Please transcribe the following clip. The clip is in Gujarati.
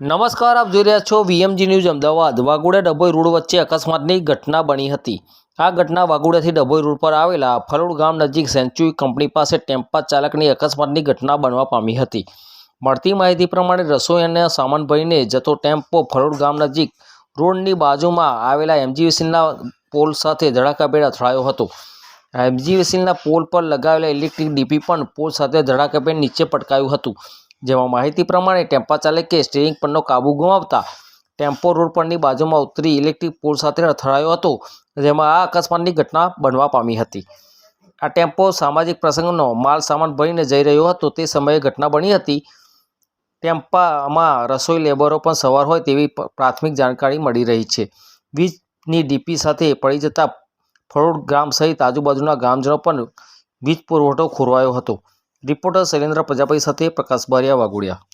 નમસ્કાર, આપ જોઈ રહ્યા છો VMG news Ahmedabad. Waghodia Dabhoi road વચ્ચે અકસ્માતની ઘટના બની હતી. આ ઘટના વાઘોડિયાથી ડભોઈ રોડ પર આવેલા ફલોડ ગામ નજીક સેન્ચુરી કંપની પાસે ટેમ્પા ચાલકની અકસ્માતની ઘટના બનવા પામી હતી. મળતી માહિતી પ્રમાણે રસોઈ અને સામાન ભરીને જતો ટેમ્પો ફલોડ ગામ નજીક રોડની બાજુમાં આવેલા એમજીવીસીના પોલ સાથે ધડાકાભેર અથડાયો હતો. એમજીવીસીના પોલ પર લગાવેલા ઇલેક્ટ્રિક ડીપી પણ પોલ સાથે ધડાકાભેર નીચે પટકાયું હતું. જેમાં માહિતી પ્રમાણે ટેમ્પા ચાલકે સ્ટીરિંગ પરનો કાબુ ગુમાવતા ટેમ્પો રોડ પરની બાજુમાં ઉતરી ઇલેક્ટ્રિક પોલ સાથે અથડાયો હતો, જેમાં આ અકસ્માતની ઘટના બનવા પામી હતી. આ ટેમ્પો સામાજિક પ્રસંગનો માલ સામાન ભરીને જઈ રહ્યો હતો, તે સમયે ઘટના બની હતી. ટેમ્પામાં રસોઈ લેબરો પણ સવાર હોય તેવી પ્રાથમિક જાણકારી મળી રહી છે. વીજની ડીપી સાથે પડી જતા ફળોડ ગ્રામ સહિત આજુબાજુના ગામજનો પણ વીજ પુરવઠો ખોરવાયો હતો. રિપોર્ટર શૈલેન્દ્ર પ્રજાપતિ સાથે પ્રકાશ બારિયા વાઘોડિયા